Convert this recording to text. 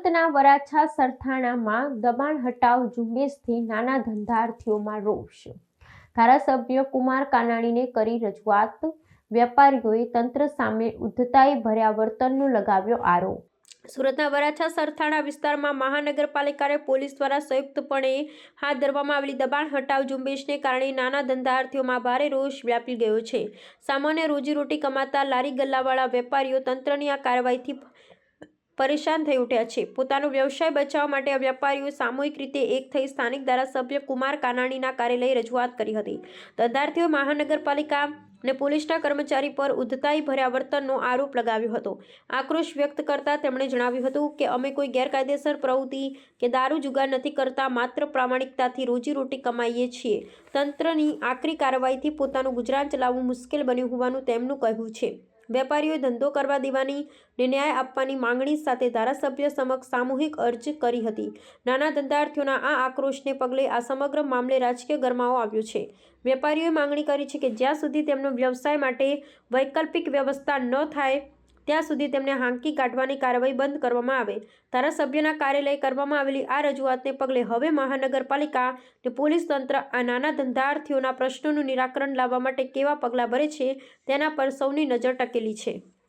સુરતના વરાછા સરથાણામાં દબાણ હટાવ ઝુંબેશથી નાના ધંધાર્થીઓમાં રોષ. ધારાસભ્ય કુમાર કાનાણીને કરી રજૂઆત. વેપારીઓએ તંત્ર સામે ઉદ્ધતાએ ભર્યા વર્તનનો લગાવ્યો આરોપ. સુરતના વરાછા સરથાણા વિસ્તારમાં મહાનગરપાલિકાને પોલીસ દ્વારા સંયુક્તપણે હાથ ધરવામાં આવેલી દબાણ હટાવ ઝુંબેશને કારણે નાના ધંધાર્થીઓમાં ભારે રોષ વ્યાપી ગયો છે. સામાન્ય રોજીરોટી કમાતા લારી ગલ્લાવાળા વેપારીઓ તંત્રની આ કાર્યવાહીથી પરેશાન થઈ ઉઠ્યા છે. પોતાનો વ્યવસાય બચાવવા માટે વેપારીઓ સામૂહિક રીતે એક થઈ સ્થાનિક ધારાસભ્ય કુમાર કાનાણીના કાર્યાલય રજૂઆત કરી હતી. તદ્દાર્થીઓ મહાનગરપાલિકા અને પોલીસના કર્મચારી પર ઉદ્ધતાઈ ભર્યા વર્તનનો આરોપ લગાવ્યો હતો. આક્રોશ વ્યક્ત કરતા તેમણે જણાવ્યું હતું કે, અમે કોઈ ગેરકાયદેસર પ્રવૃત્તિ કે દારૂ જુગાર નથી કરતા, માત્ર પ્રામાણિકતાથી રોજીરોટી કમાઈએ છીએ. તંત્રની આકરી કાર્યવાહીથી પોતાનું ગુજરાન ચલાવવું મુશ્કેલ બન્યું હોવાનું તેમનું કહેવું છે. વેપારીઓએ ધંધો કરવા દેવાની ને ન્યાય આપવાની માંગણી સાથે ધારાસભ્ય સમક્ષ સામૂહિક અરજ કરી હતી. નાના ધંધાર્થીઓના આ આક્રોશને પગલે આ સમગ્ર મામલે રાજકીય ગરમાવો આવ્યો છે. વેપારીઓએ માંગણી કરી છે કે જ્યાં સુધી તેમનો વ્યવસાય માટે વૈકલ્પિક વ્યવસ્થા ન થાય ત્યાં સુધી તેમને હાંકી કાઢવાની કાર્યવાહી બંધ કરવામાં આવે. ધારાસભ્યના કાર્યાલય કરવામાં આવેલી આ રજૂઆતને પગલે હવે મહાનગરપાલિકા અને પોલીસ તંત્ર આ નાના ધંધાર્થીઓના પ્રશ્નોનું નિરાકરણ લાવવા માટે કેવા પગલાં ભરે છે તેના પર સૌની નજર ટકેલી છે.